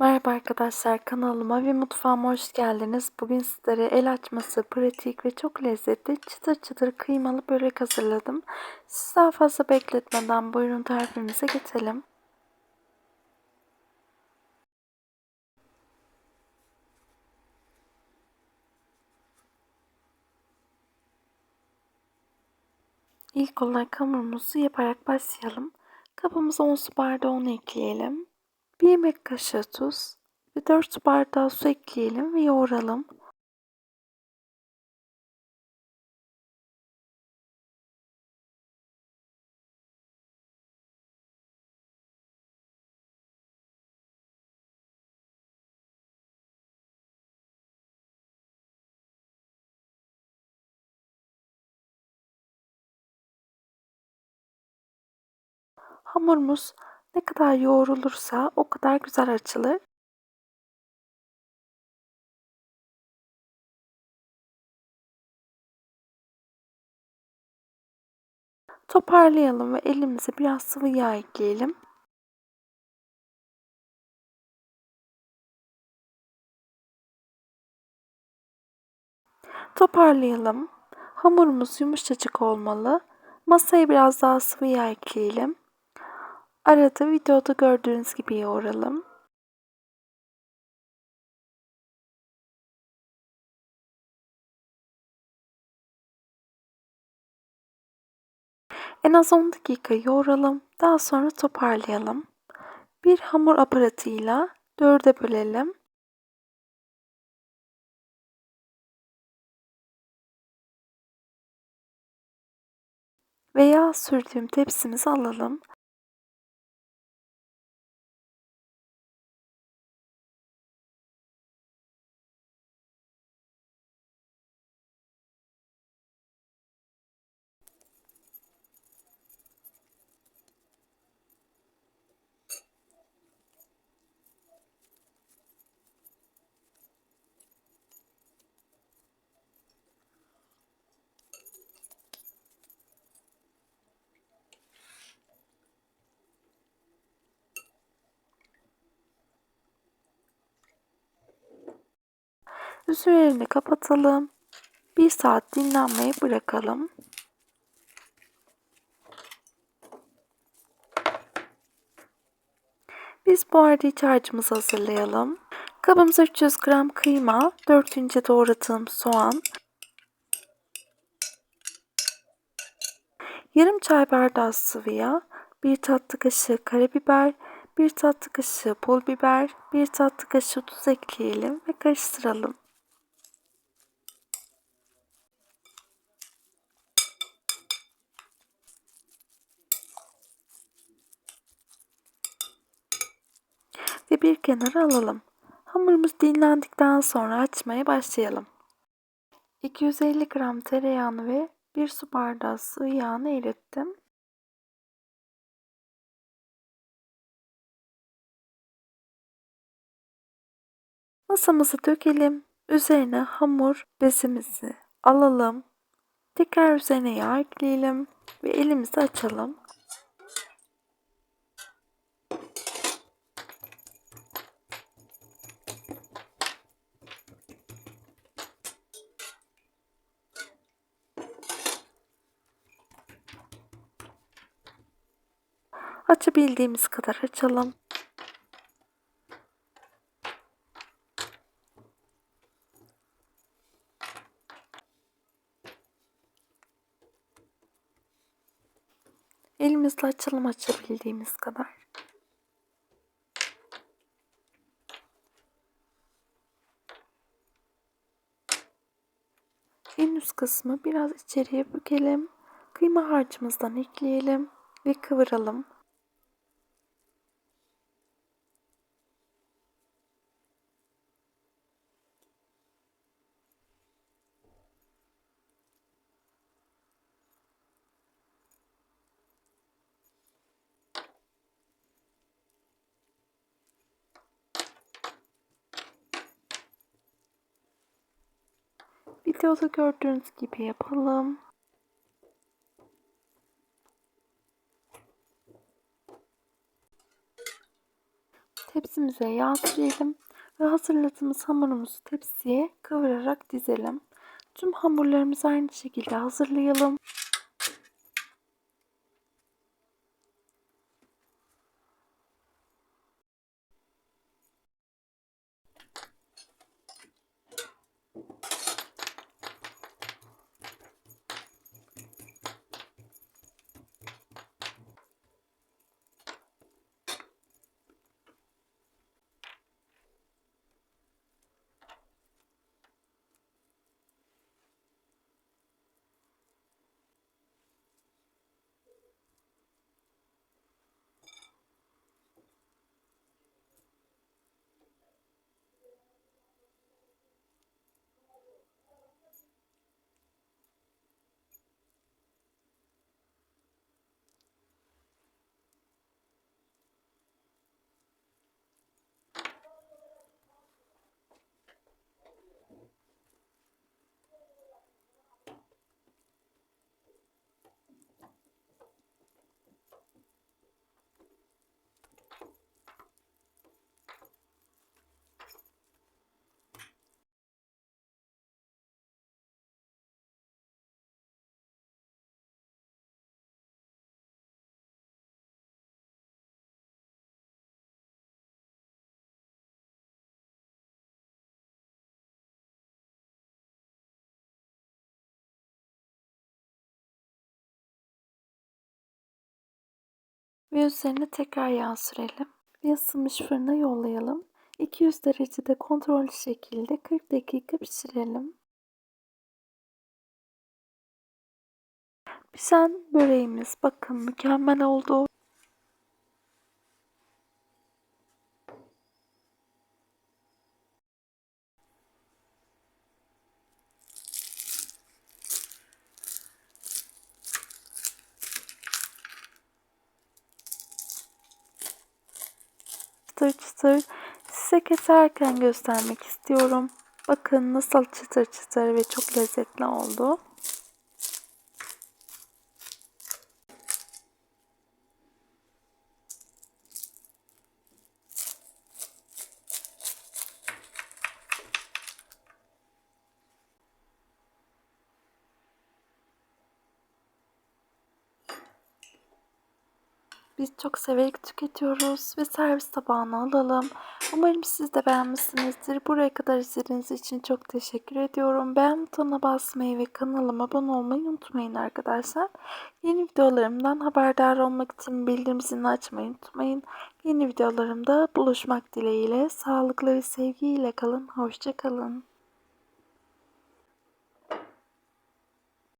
Merhaba arkadaşlar kanalıma ve mutfağıma hoş geldiniz. Bugün sizlere el açması pratik ve çok lezzetli çıtır çıtır kıymalı börek hazırladım. Siz daha fazla bekletmeden buyurun tarifimize geçelim. İlk olarak hamurumuzu yaparak başlayalım. Kabımıza 10 su bardağı un ekleyelim. 1 yemek kaşığı tuz ve 4 su bardağı su ekleyelim ve yoğuralım. Hamurumuz ne kadar yoğrulursa o kadar güzel açılır. Toparlayalım ve elimize biraz sıvı yağ ekleyelim. Toparlayalım. Hamurumuz yumuşacık olmalı. Masaya biraz daha sıvı yağ ekleyelim. Arada videoda gördüğünüz gibi yoğuralım. En az 10 dakika yoğuralım. Daha sonra toparlayalım. Bir hamur aparatıyla dörde bölelim. Veya sürdüğüm tepsimizi alalım. Üzerini kapatalım. Bir saat dinlenmeye bırakalım. Biz bu arada iç harcımızı hazırlayalım. Kabımıza 300 gram kıyma, 4 ince doğradığım soğan, yarım çay bardağı sıvı yağ, 1 tatlı kaşığı karabiber, 1 tatlı kaşığı pul biber, 1 tatlı kaşığı tuz ekleyelim ve karıştıralım. Ve bir kenara alalım. Hamurumuz dinlendikten sonra açmaya başlayalım. 250 gram tereyağını ve 1 su bardağı sıvı yağını erittim. Masamızı dökelim. Üzerine hamur bezimizi alalım. Tekrar üzerine yağ ekleyelim ve elimizi açalım. Açabildiğimiz kadar açalım. Elimizle açalım açabildiğimiz kadar. En üst kısmı biraz içeriye bükelim. Kıyma harcımızdan ekleyelim ve kıvıralım. Videoda gördüğünüz gibi yapalım. tepsimize yağ sürelim ve hazırladığımız hamurumuzu tepsiye kıvırarak dizelim. Tüm hamurlarımızı aynı şekilde hazırlayalım. Ve üzerine tekrar yağ sürelim. Ve ısınmış fırına yollayalım. 200 derecede kontrollü şekilde 40 dakika pişirelim. Pişen böreğimiz bakın mükemmel oldu. Çıtır size keserken göstermek istiyorum. Bakın nasıl çıtır çıtır ve çok lezzetli oldu. Biz çok severek tüketiyoruz ve servis tabağına alalım. Umarım siz de beğenmişsinizdir. Buraya kadar izlediğiniz için çok teşekkür ediyorum. Beğen butonuna basmayı ve kanalıma abone olmayı unutmayın arkadaşlar. Yeni videolarımdan haberdar olmak için bildirim zilini açmayı unutmayın. Yeni videolarımda buluşmak dileğiyle sağlıklı ve sevgiyle kalın. Hoşçakalın.